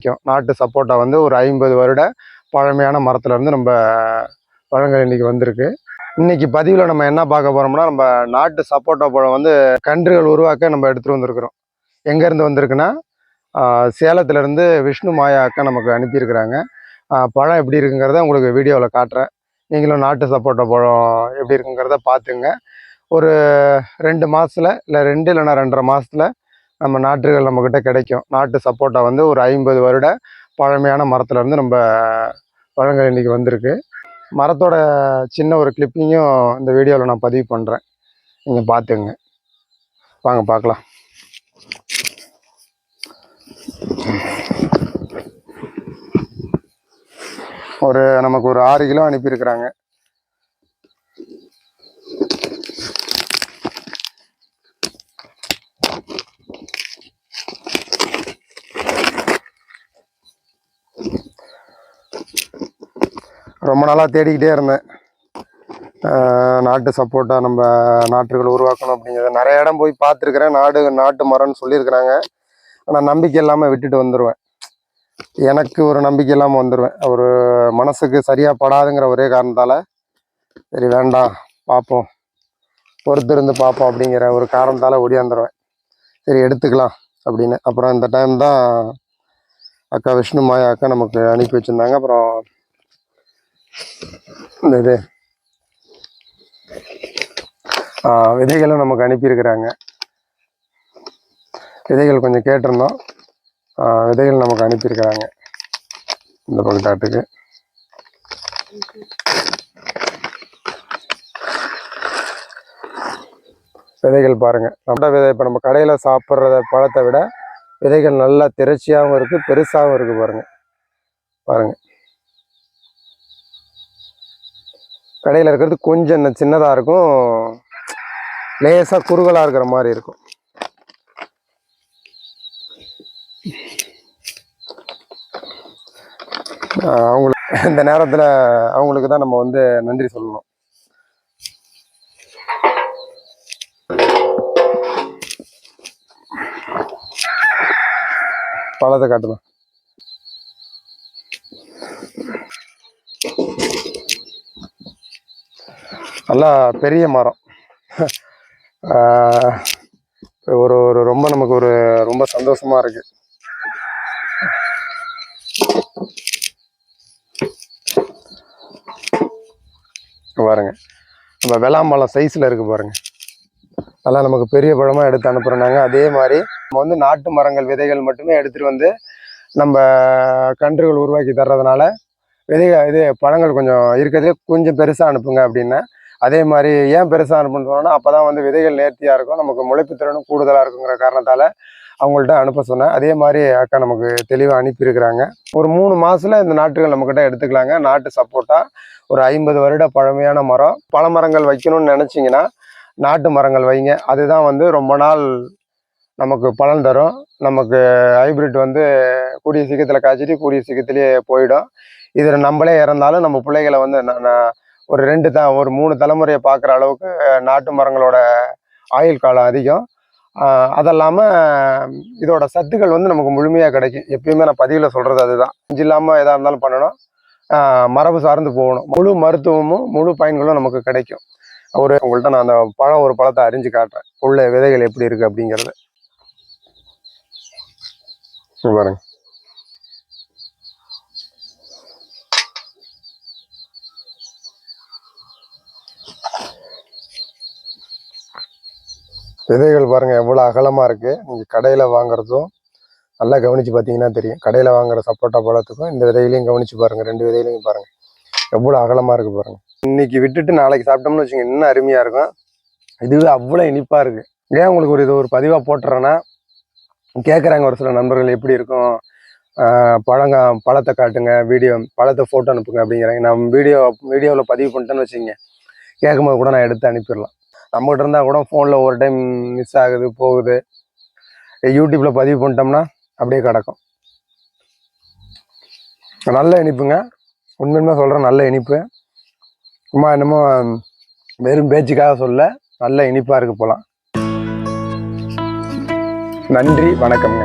கிடைக்கும் நாட்டு சப்போட்டா வந்து ஒரு ஐம்பது வருட பழமையான மரத்துலேருந்து நம்ம பழங்கள் இன்னைக்கு வந்திருக்கு. இன்னைக்கு பதிவில் நம்ம என்ன பார்க்க போகிறோம்னா நம்ம நாட்டு சப்போட்டா பழம் வந்து கன்றுகள் உருவாக்க நம்ம எடுத்துகிட்டு வந்திருக்கிறோம். எங்கேருந்து வந்திருக்குன்னா சேலத்துலேருந்து இருந்து விஷ்ணு மாயா அக்கா நமக்கு அனுப்பியிருக்கிறாங்க. பழம் எப்படி இருக்குங்கிறத உங்களுக்கு வீடியோவில் காட்டுறேன். நீங்களும் நாட்டு சப்போட்டா பழம் எப்படி இருக்குங்கிறத பார்த்துங்க. ஒரு ரெண்டு மாதத்தில் இல்லை ரெண்டு இல்லைன்னா ரெண்டரை மாதத்தில் நம்ம நாற்றுகள் நம்மக்கிட்ட கிடைக்கும். நாட்டு சப்போட்டா வந்து ஒரு ஐம்பது வருட பழமையான மரத்துலேருந்து நம்ம பழங்கள் இன்னைக்கு வந்திருக்கு. மரத்தோட சின்ன ஒரு கிளிப்பிங்கும் இந்த வீடியோவில் நான் பதிவு பண்ணுறேன் நீங்கள் பார்த்துங்க வாங்க பார்க்கலாம் ஒரு நமக்கு ஒரு ஆறு கிலோ அனுப்பியிருக்கிறாங்க. ரொம்ப நாளாக தேடிக்கிட்டே இருந்தேன். நாட்டு சப்போர்ட்டாக நம்ம நாட்டுகள் உருவாக்கணும் அப்படிங்கிறத. நிறைய இடம் போய் பார்த்துருக்குறேன். நாடு நாட்டு மரம்னு சொல்லியிருக்கிறாங்க. ஆனால் நம்பிக்கை இல்லாமல் விட்டுட்டு வந்துடுவேன் எனக்கு ஒரு நம்பிக்கை இல்லாமல் வந்துடுவேன் ஒரு மனசுக்கு சரியாக படாதுங்கிற ஒரே காரணத்தால் சரி வேண்டாம் பார்ப்போம். பொறுத்திருந்து பார்ப்போம் அப்படிங்கிற ஒரு காரணத்தால் ஒடியாந்துடுவேன் சரி எடுத்துக்கலாம் அப்படின்னு. அப்புறம் இந்த டைம் தான் அக்கா விஷ்ணு மாயா அக்கா நமக்கு அனுப்பி வச்சுருந்தாங்க. அப்புறம் இந்த இது. விதைகளும் நமக்கு அனுப்பியிருக்கிறாங்க விதைகள் கொஞ்சம் கேட்டிருந்தோம். விதைகள் நமக்கு அனுப்பியிருக்கிறாங்க இந்த பக்கத்தாட்டுக்கு விதைகள் பாருங்கள் நம்ம விதை இப்போ நம்ம கடையில் சாப்பிட்றத பழத்தை விட விதைகள் நல்லா திரட்சியாகவும் இருக்குது பெருசாகவும் இருக்குது பாருங்கள் பாருங்கள் கடையில் இருக்கிறது கொஞ்சம் சின்னதாக இருக்கும். லேசாக குறுகலாக இருக்கிற மாதிரி இருக்கும். அவங்களுக்கு இந்த நேரத்தில் அவங்களுக்கு தான் நம்ம வந்து நன்றி சொல்லணும். பழத்தை காட்டுமா? நல்லா பெரிய மரம். ஒரு ஒரு ரொம்ப நமக்கு ஒரு ரொம்ப சந்தோஷமா இருக்கு. பாருங்க. நம்ம வெளாம்பழம் சைஸ்ல இருக்கு பாருங்க. நல்லா நமக்கு பெரிய பழமா எடுத்து அனுப்புறோம் அதே மாதிரி நம்ம வந்து நாட்டு மரங்கள் விதைகள் மட்டுமே எடுத்துட்டு வந்து நம்ம கன்றுகள் உருவாக்கி தர்றதுனால விதைகள் இது பழங்கள் கொஞ்சம் இருக்கிறதுலே கொஞ்சம் பெருசாக அனுப்புங்க அப்படின்னா அதே மாதிரி ஏன் பெருசாக அனுப்புன்னு சொன்னோன்னா அப்போ தான் வந்து விதைகள் நேர்த்தியாக இருக்கும் நமக்கு முளைப்பு திறனும் கூடுதலாக இருக்குங்கிற காரணத்தால் அவங்கள்ட்ட அனுப்ப சொன்னேன். அதே மாதிரி அக்கா நமக்கு தெளிவாக அனுப்பியிருக்கிறாங்க. ஒரு மூணு மாதத்தில் இந்த நாட்டுகள் நம்மக்கிட்ட எடுத்துக்கலாங்க. நாட்டு சப்போட்டா ஒரு ஐம்பது வருட பழமையான மரம். பல மரங்கள் வைக்கணும்னு நினச்சிங்கன்னா நாட்டு மரங்கள் வைங்க. அதுதான் வந்து ரொம்ப நாள் நமக்கு பலன் தரும். நமக்கு ஹைபிரிட் வந்து கூடிய சீக்கிரத்தில் காய்ச்சிட்டு கூடிய சீக்கிரத்துலேயே போயிடும். இதில் நம்மளே இறந்தாலும் நம்ம பிள்ளைகளை வந்து ந- ஒரு ரெண்டு த ஒரு மூணு தலைமுறையை பார்க்குற அளவுக்கு நாட்டு மரங்களோட ஆயுள் காலம் அதிகம். அதல்லாமல் இதோட சத்துக்கள் வந்து நமக்கு முழுமையாக கிடைக்கும். எப்பயுமே நான் பதிவில் சொல்கிறது அதுதான். இஞ்சி இல்லாமல் எதாக இருந்தாலும் பண்ணணும். மரபு சார்ந்து போகணும். முழு மருத்துவமும் முழு பயன்களும் நமக்கு கிடைக்கும். ஒரு உங்கள்கிட்ட நான் அந்த பழம் ஒரு பழத்தை அறிஞ்சு காட்டுறேன். உள்ள விதைகள் எப்படி இருக்குது அப்படிங்கிறது. இங்க விதைகள் பாருங்க எவ்வளோ அகலமாக இருக்கு. நீங்க கடையில் வாங்குறதும் நல்லா கவனிச்சு பார்த்தீங்கன்னா தெரியும். கடையில் வாங்குற சப்போட்டா பழத்துக்கும் இந்த விதைகளையும் கவனிச்சு பாருங்க ரெண்டு விதைகளையும் பாருங்க. எவ்வளோ அகலமாக இருக்கு பாருங்க. இன்னைக்கு விட்டுட்டு நாளைக்கு சாப்பிட்டோம்னு வச்சுங்க இன்னும் அருமையாக இருக்கும். இதுவே அவ்வளோ இனிப்பாக இருக்கு. ஏன் உங்களுக்கு ஒரு இது ஒரு பதிவாக போட்டுறேன்னா கேட்குறாங்க ஒரு சில நண்பர்கள் எப்படி இருக்கும். பழங்க பழத்தை காட்டுங்க வீடியோ பழத்தை ஃபோட்டோ அனுப்புங்க அப்படிங்கிறாங்க. நம்ம வீடியோ வீடியோவில் பதிவு பண்ணிட்டேன்னு வச்சுங்க கேட்கும்போது கூட நான் எடுத்து அனுப்பிடலாம். நம்மகிட்ட இருந்தால் கூட ஃபோனில் ஒரு டைம் மிஸ் ஆகுது போகுது. யூடியூப்பில் பதிவு பண்ணிட்டோம்னா அப்படியே கிடக்கும். நல்ல இனிப்புங்க. உண்மையுமே சொல்கிறேன் நல்ல இனிப்பு. சும்மா என்னமோ வெறும் பேச்சுக்காக சொல்ல நல்ல இனிப்பாக இருக்கு போகலாம் நன்றி வணக்கம்ங்க.